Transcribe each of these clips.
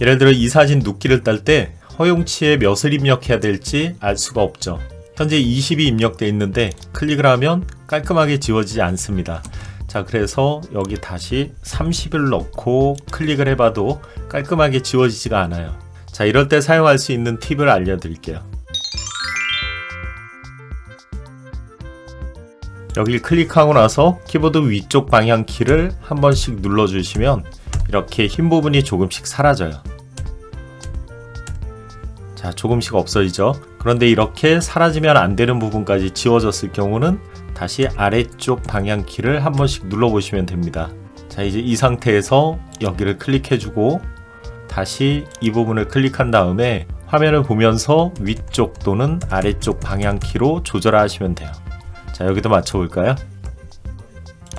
예를 들어 이 사진 눕기를 딸 때 허용치에 몇을 입력해야 될지 알 수가 없죠. 현재 20이 입력되어 있는데 클릭을 하면 깔끔하게 지워지지 않습니다. 자, 그래서 여기 다시 30을 넣고 클릭을 해봐도 깔끔하게 지워지지가 않아요. 자, 이럴 때 사용할 수 있는 팁을 알려드릴게요. 여기 클릭하고 나서 키보드 위쪽 방향 키를 한 번씩 눌러주시면 이렇게 흰 부분이 조금씩 사라져요. 자, 조금씩 없어지죠. 그런데 이렇게 사라지면 안 되는 부분까지 지워졌을 경우는 다시 아래쪽 방향 키를 한 번씩 눌러 보시면 됩니다. 자, 이제 이 상태에서 여기를 클릭해 주고 다시 이 부분을 클릭한 다음에 화면을 보면서 위쪽 또는 아래쪽 방향 키로 조절하시면 돼요. 자, 여기도 맞춰 볼까요?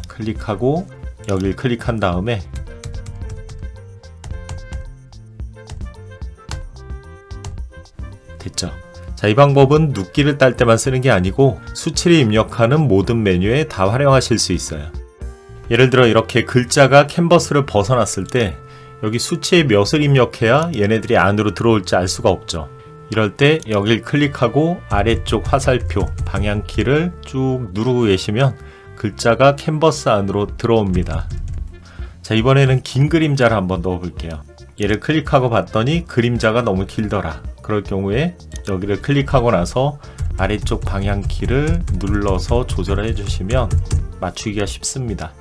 클릭하고 여기를 클릭한 다음에 됐죠. 자, 이 방법은 눕기를 딸 때만 쓰는 게 아니고 수치를 입력하는 모든 메뉴에 다 활용하실 수 있어요. 예를 들어 이렇게 글자가 캔버스를 벗어났을 때 여기 수치에 몇을 입력해야 얘네들이 안으로 들어올지 알 수가 없죠. 이럴 때 여길 클릭하고 아래쪽 화살표 방향키를 쭉 누르고 계시면 글자가 캔버스 안으로 들어옵니다. 자, 이번에는 긴 그림자를 한번 넣어 볼게요. 얘를 클릭하고 봤더니 그림자가 너무 길더라. 그럴 경우에 여기를 클릭하고 나서 아래쪽 방향키를 눌러서 조절해 주시면 맞추기가 쉽습니다.